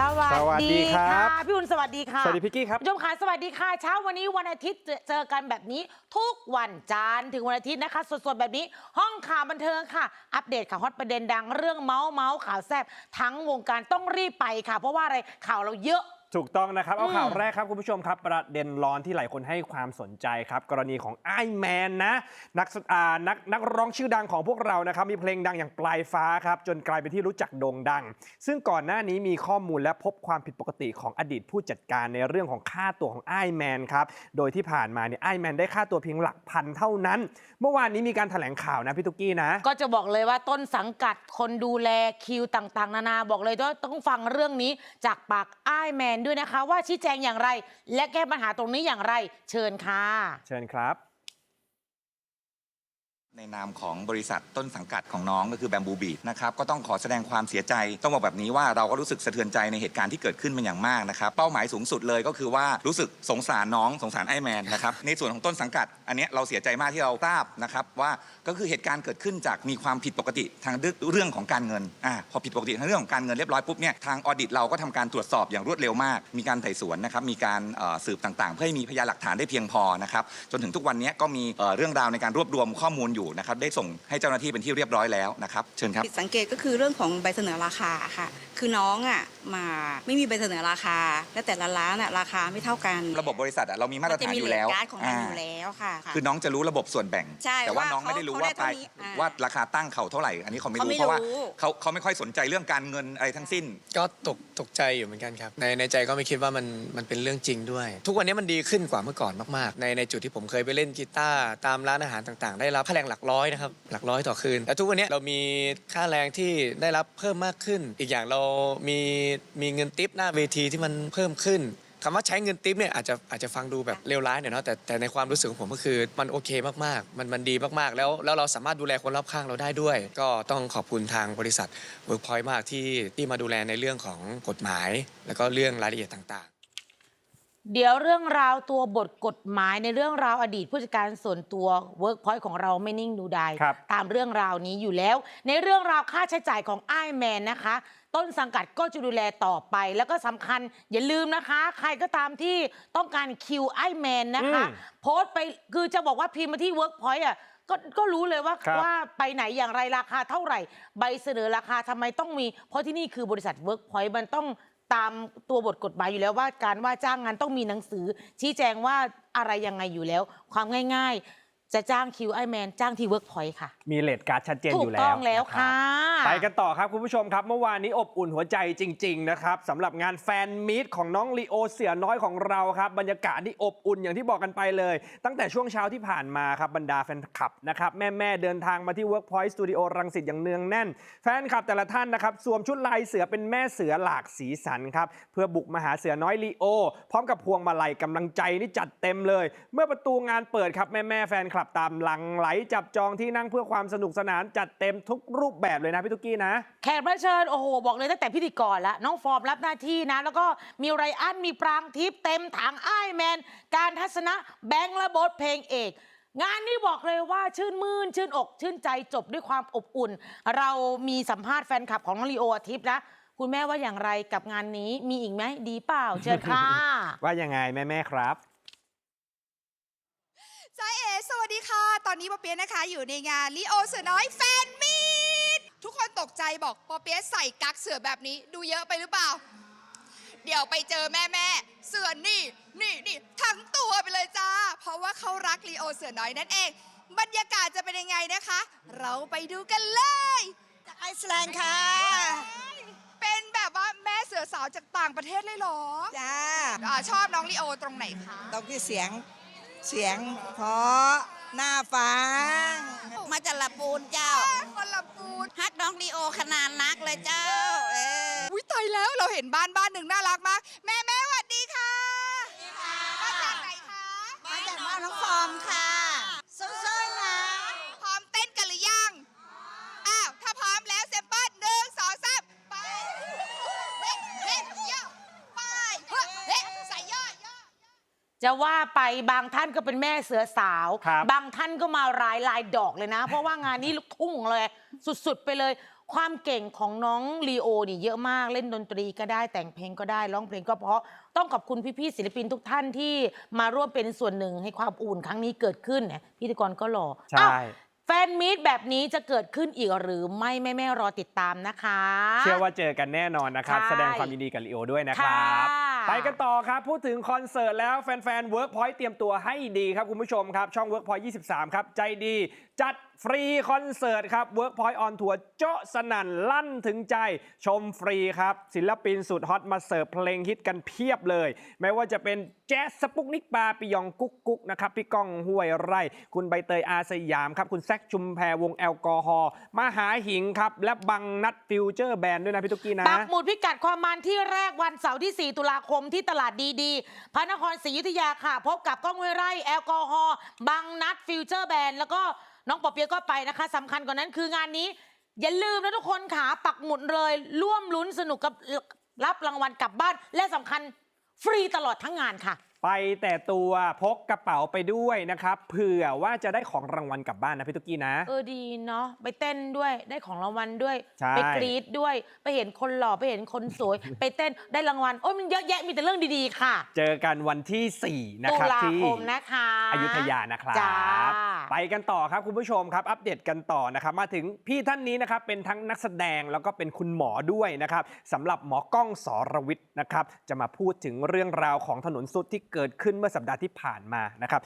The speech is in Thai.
สวัสสวัสดีดีครัค่ะบพี่อุ่นสวัสดีค่ะสวัสดีพี่กี้ครับผู้ชมค่ะสวัสดีค่ะ เช้าวันนี้วันอาทิตย์เจอเจอกันแบบนี้ทุกวันจันทร์ถึงวันอาทิตย์นะคะ สดๆแบบนี้ ห้องข่าวบันเทิงค่ะ อัปเดตข่าวฮอตประเด็นดังเรื่องเมาส์เมาส์ข่าวแซ่บทั้งวงการต้องรีบไปค่ะ เพราะว่าอะไรข่าวเราเยอะ ถูกต้องนะครับ เอาอืมข่าวแรกครับ คุณผู้ชมครับ ประเด็นร้อนที่หลายคนให้ความสนใจครับ กรณีของไอ้แมนนะ นักแสอ่านักนักร้องชื่อดังของพวกเรานะครับ มีเพลงดังอย่างปลายฟ้าครับ จนกลายเป็นที่รู้จักโด่งดัง ซึ่งก่อนหน้านี้มีข้อมูลและพบความผิดปกติของอดีตผู้จัดการในเรื่องของค่าตัวของไอ้แมนครับ โดยที่ผ่านมาเนี่ยไอ้แมนได้ค่าตัวเพียงหลักพันเท่านั้น เมื่อวานนี้มีการแถลงข่าวนะพี่ตุ๊กกี้นะ ก็จะบอกเลยว่าต้นสังกัดคนดูแลคิวต่างๆ นานาบอกเลยว่าต้องฟังเรื่องนี้จากปากอ้ายแมนด้วยนะคะ ว่าชี้แจงอย่างไร และแก้ปัญหาตรงนี้อย่างไร เชิญค่ะ เชิญครับ ในนามของบริษัทต้นสังกัดของน้องก็คือแบมบูบีนะครับก็ต้องขอแสดงความเสียใจ ต้องบอกแบบนี้ว่าเราก็รู้สึกสะเทือนใจในเหตุการณ์ที่เกิดขึ้นเป็นอย่างมากนะครับเป้าหมายสูงสุดเลยก็คือว่ารู้สึกสงสารน้องสงสารไอ้แมนนะครับในส่วนของต้นสังกัด อันนี้เราเสียใจมากที่เราทราบนะครับว่าก็คือเหตุการณ์เกิดขึ้นจากมีความผิดปกติทางเรื่องของการเงินอ่าพอผิดปกติทางเรื่องของการเงินเรียบร้อยปุ๊บเนี่ยทางออดิตเราก็ทำการตรวจสอบอย่างรวดเร็วมาก มีการไต่สวนนะครับมีการสืบต่างๆ เพื่อให้มีพยานหลักฐานได้เพียงพอนะครับจนถึงทุกวันนี้ก็มีเรื่องราวในการรวบรวมข้อมูลอยู่นะครับได้ส่งให้เจ้าหน้าที่เป็นที่เรียบร้อยแล้วนะครับเชิญครับ ผิดสังเกตก็คือเรื่องของใบเสนอราคาค่ะ คือน้องอะมาไม่มีใบเสนอราคา และแต่ละร้านอะราคาไม่เท่ากันระบบบบริษัทอะเรามีมาตรฐานอยู่แล้วมันจะมีเรทการ์ดของมันอยู่แล้วค่ะ คือน้องจะรู้ระบบส่วนแบ่ง ใช่แต่ว่าว่าน้องไม่ได้รู้เขาว่าได้ปลายเท่านี้อ่าว่าราคาตั้งเขาเท่าไหร่ อันนี้เขาไม่เขารู้ไม่เพราะว่ารู้ เขาเขาไม่ค่อยสนใจเรื่องการเงินอะไรทั้งสิ้น ก็ตกตกใจอยู่เหมือนกันครับ ในในใจก็ไม่คิดว่ามันมันเป็นเรื่องจริงด้วย ทุกวันนี้มันดีขึ้นกว่าเมื่อก่อนมากๆ ในในจุดที่ผมเคยไปเล่นกีตาร์ตามร้านอาหารต่างๆ ได้รับค่าแรงหลักร้อยนะครับหลักร้อยต่อคืนแต่ทุกวันนี้เรามีค่าแรงที่ได้รับเพิ่มมากขึ้น อีกอย่างเรามีมีเงินทิปหน้าเวทีที่มันเพิ่มขึ้นคำว่าใช้เงินทิปเนี่ยอาจจะอาจจะฟังดูแบบเลวร้ายหน่อยเนาะแต่แต่ในความรู้สึกของผมก็คือมันโอเคมากๆ มันมันดีมากๆ แล้วแล้วเราสามารถดูแลคนรอบข้างเราได้ด้วย ก็ต้องขอบคุณทางบริษัท Workpoint มากที่ที่มาดูแลในเรื่องของกฎหมาย แล้วก็เรื่องรายละเอียดต่างๆ เดี๋ยวเรื่องราวตัวบทกฎหมายในเรื่องราวอดีตผู้จัดการส่วนตัว Workpoint ของเราไม่นิ่งดูดายครับตามเรื่องราวนี้อยู่แล้ว ในเรื่องราวค่าใช้จ่ายของไอ้แมนนะคะ ต้นสังกัดก็จะดูแลต่อไป แล้วก็สำคัญอย่าลืมนะคะ ใครก็ตามที่ต้องการคิวไอ้แมนนะคะอืมโพสต์ไปคือจะบอกว่าพิมพ์มาที่ Workpoint อะก็ก็รู้เลยว่าครับว่าไปไหนอย่างไรราคาเท่าไหร่ ใบเสนอราคาทำไมต้องมี เพราะที่นี่คือบริษัท Workpoint มันต้อง ตามตัวบทกฎหมายอยู่แล้วว่าการว่าจ้างงานต้องมีหนังสือชี้แจงว่าอะไรยังไงอยู่แล้ว ความง่าย ๆ จะจ้างคิวไอแมนจ้างที่ Workpoint ค่ะ มีเลทการ์ดชัดเจนถูอกยู่แล้วต้องแล้วนรับค่ะ ไปกันต่อครับคุณผู้ชมครับ เมื่อวานนี้อบอุ่นหัวใจจริง ๆ นะครับสำหรับงานแฟนมีตของน้องลีโอเสือน้อยของเราครับบรรยากาศที่อบอุ่นอย่างที่บอกกันไปเลย ตั้งแต่ช่วงเช้าที่ผ่านมาครับบรรดาแฟนคลับนะครับแม่ ๆ เดินทางมาที่ Workpoint Studio รังสิตอย่างเนืองแน่น แฟนคลับแต่ละท่านนะครับสวมชุดลายเสือเป็นแม่เสือหลากสีสันครับเพื่อบุกมาหาเสือน้อยลีโอ พร้อมกับพวงมาลัยกำลังใจนี่จัดเต็มเลย เมื่อประตูงานเปิดครับแม่ๆแฟนคลับตามหลังไหลจับจองที่นั่งเพื่อความสนุกสนานจัดเต็มทุกรูปแบบเลยนะพี่ตุ๊กกี้นะ แขกรับเชิญโอ้โห บอกเลยตั้งแต่พิธีกรแล้วน้องฟอร์มรับหน้าที่นะ แล้วก็มีไรอันมีปรางทิพย์เต็มถังไอ้ายแมน การทัศนะแบงค์และบทเพลงเอก งานนี้บอกเลยว่าชื่นมื่น ชื่นอก ชื่นใจจบด้วยความอบอุ่น เรามีสัมภาษณ์แฟนคลับของน้องลีโออาทิตย์นะคุณแม่ว่าอย่างไรกับงานนี้มีอีกไหมดีเปล่าเชิญค่ะ ว่ายังไงแม่ๆครับ จ้าเอสวัส ดีค่ะ ตอนนี้ปอเปียะนะคะ อยู่ในงานลิโอเสือน้อยแฟนมีตทุกคนตกใจบอกปอเปียะใส่กั๊กเสือแบบนี้ ดูเยอะไปหรือเปล่า เดี๋ยวไปเจอแม่แม่ๆเสือนี่นี่นี่ทั้งตัวไปเลยจ้า เพราะว่าเขารักลีโอเสือน้อยนั่นเอง บรรยากาศจะเป็นยังไงนะคะ เราไปดูกันเลย จากไอซ์แลนด์ค่ะ เป็นแบบว่าแม่เสือสาวจากต่างประเทศเลยเหรอจ้าอาชอบน้องลีโอตรงไหนคะตรงที่เสียง เสียงเพราะ หน้าฟังมาจากละปูนเจ้า คนลำพูนฮักน้องลีโอขนาดนักเลยเจ้า เอออุ้ยตายแล้วเราเห็นบ้านบ้านหนึ่งน่ารักมาก แม่ จะว่าไปบางท่านก็เป็นแม่เสือสาว ครับบางท่านก็มารายลายดอกเลยนะ เพราะว่างานนี้ลูกทุ่งเลยสุดๆไปเลย ความเก่งของน้องลีโอนี่เยอะมากเล่นดนตรีก็ได้แต่งเพลงก็ได้ร้องเพลงก็เพราะต้องขอบคุณพี่ๆศิลปินทุกท่านที่มาร่วมเป็นส่วนหนึ่งให้ความอุ่นครั้งนี้เกิดขึ้นเนี่ยพิธีกรก็หล่อใช่ อ้าวแฟนมีตแบบนี้จะเกิดขึ้นอีกหรือไม่แม่แม่ๆรอติดตามนะคะ เชื่อว่าเจอกันแน่นอนนะครับ ใช่ แสดงความยินดีกับลีโอด้วยนะครับ ค่ะ ไปกันต่อครับ พูดถึงคอนเสิร์ตแล้วแฟนๆ Workpoint เตรียมตัวให้ดีครับ คุณผู้ชมครับ ช่อง Workpoint 23 ครับ ใจดี จัดฟรีคอนเสิร์ตครับ Workpoint on Tour โจ๊ะสนั่นลั่นถึงใจชมฟรีครับ ศิลปินสุดฮอตมาเสิร์ฟเพลงฮิตกันเพียบเลย ไม่ว่าจะเป็นแจ๊สสปุกนิกปาปิยองกุ๊กกุ๊กนะครับ พี่ก้องห้วยไร่ คุณใบเตยอาสยามครับ คุณแซคชุมแพวงแอลกอฮอล์มาหาหิงครับ และบังนัดฟิวเจอร์แบนด์ด้วยนะพี่ตุ๊กกี้นะปักหมุดพิกัดความมันที่แรกวันเสาร์ที่ 4 ตุลาคมที่ตลาดดีดีพระนครศรีอยุธยาค่ะ พบกับก้องห้วยไร่แอลกอฮอล์บังนัดฟิวเจอร์แบนด์แล้วก็ น้องปอเปียะก็ไปนะคะสำคัญกว่านั้นคืองานนี้ อย่าลืมนะทุกคนขาปักหมุดเลย ร่วมลุ้นสนุกกับรับรางวัลกลับบ้าน และสำคัญฟรีตลอดทั้งงานค่ะ ไปแต่ตัวพกกระเป๋าไปด้วยนะครับเผื่อว่าจะได้ของรางวัลกลับบ้านนะพี่ตุ๊กกี้นะ เออดีเนาะไปเต้นด้วยได้ของรางวัลด้วย ใช่ ไปกรี๊ดด้วย ไปเห็นคนหล่อไปเห็นคนสวย ไปเต้นได้รางวัลโอ้ยมันเยอะแยะมีแต่เรื่องดีๆค่ะเจอกันวันที่ 4 นะตุครับลาที่ คมนะคะอยุธยานะครับ จ้า ไปกันต่อครับคุณผู้ชมครับ อัปเดตกันต่อนะครับ มาถึงพี่ท่านนี้นะครับเป็นทั้งนักแสดงแล้วก็เป็นคุณหมอด้วยนะครับสำหรับหมอกล้องสรวิทย์นะครับ จะมาพูดถึงเรื่องราวของถนนสุดที่เกิดขึ้นเมื่อสัปดาห์ที่ผ่านมานะครับ